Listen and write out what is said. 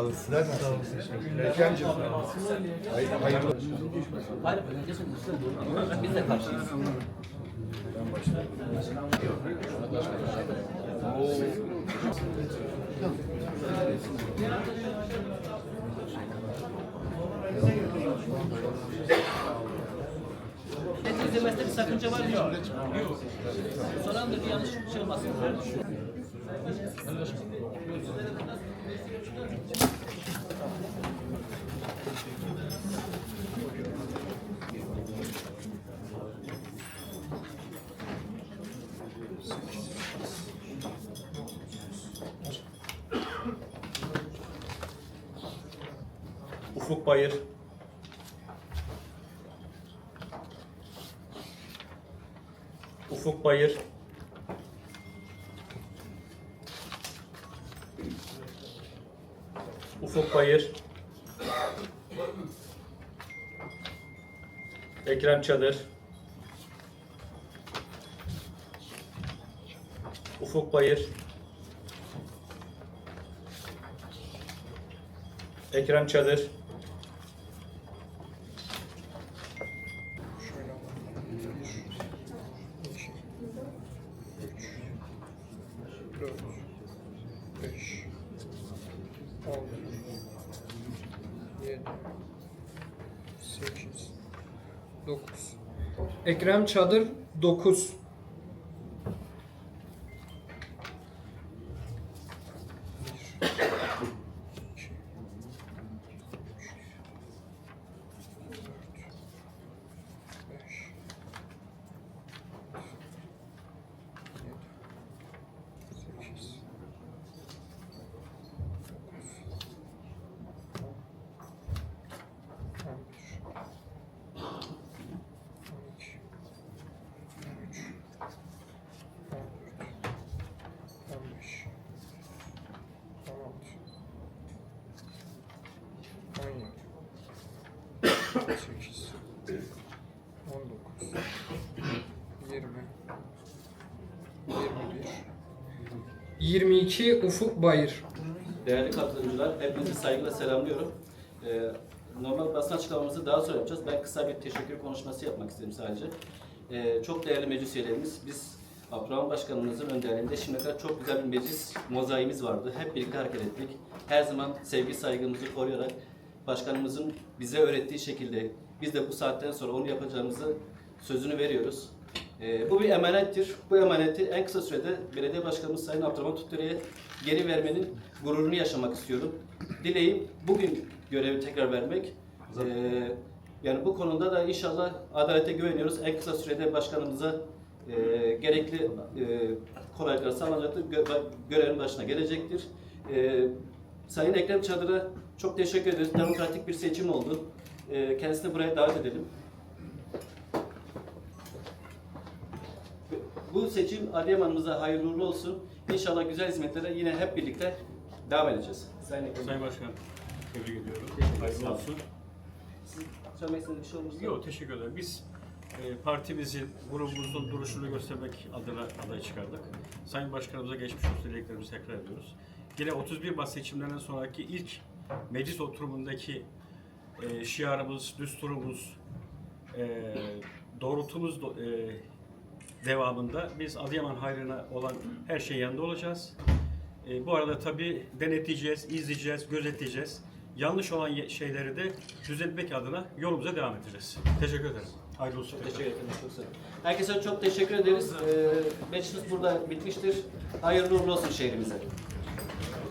Sağ olun. Sizler nasılsınız? Ekrem'cim. Hayır, hayırlı olsun. Hayır, biz de karşıyız. Et izlemesinde bir sakınca var mı? Yok. Soran da bir yanlış şey olmasın. Ufuk Bayır. Ufuk Bayır. Ufuk Bayır, Ekrem Çadır, Ufuk Bayır, Ekrem Çadır, Thank you. 8 9 Ekrem Çadır 9 1 Sekiz, on dokuz, yirmi, yirmi bir, 22 Ufuk Bayır. Değerli katılımcılar, hepinizi saygıyla selamlıyorum. Ee, normal basın açıklamamızı daha sonra yapacağız. Ben kısa bir teşekkür konuşması yapmak istedim sadece. Ee, çok değerli meclis üyelerimiz, biz Abdurrahman Başkanımızın önderliğinde şimdiye kadar çok güzel bir meclis mozaiğimiz vardı. Hep birlikte hareket ettik. Her zaman sevgi saygımızı koruyarak başkanımızın bize öğrettiği şekilde biz de bu saatten sonra onu yapacağımızı sözünü veriyoruz. Ee, bu bir emanettir. Bu emaneti en kısa sürede belediye başkanımız Sayın Abdurrahman Tutturu'ya geri vermenin gururunu yaşamak istiyorum. Dileğim bugün görevi tekrar vermek. Ee, yani bu konuda da inşallah adalete güveniyoruz. En kısa sürede başkanımıza e, gerekli e, kolaylıklar sağlanacaktır. Gö- görevin başına gelecektir. E, Sayın Ekrem Çadır'a çok teşekkür ederiz. Demokratik bir seçim oldu. E, kendisini buraya davet edelim. Bu seçim Adıyaman'ımıza hayırlı uğurlu olsun. İnşallah güzel hizmetlere yine hep birlikte devam edeceğiz. Sayın Ekrem. Sayın Başkan, tebrik ediyorum. Hayırlı olsun. Söylemek istediğiniz bir şey olursa. Yok, teşekkür ederim. Biz e, partimizin, grubumuzun duruşunu göstermek adına aday çıkardık. Sayın Başkanımıza geçmiş olsun dileklerimizi tekrar ediyoruz. Yine 31 Mart seçimlerinden sonraki ilk meclis oturumundaki e, şiarımız, düsturumuz, e, doğrultumuz do- e, devamında biz Adıyaman hayrına olan her şeyin yanında olacağız. E, bu arada tabii denetleyeceğiz, izleyeceğiz, gözetleyeceğiz. Yanlış olan şeyleri de düzeltmek adına yolumuza devam edeceğiz. Teşekkür ederim. Hayırlı olsun. Teşekkür ederim. Çok sağ olun. Herkese çok teşekkür ederiz. Ee, meclis burada bitmiştir. Hayırlı uğurlu olsun şehrimize.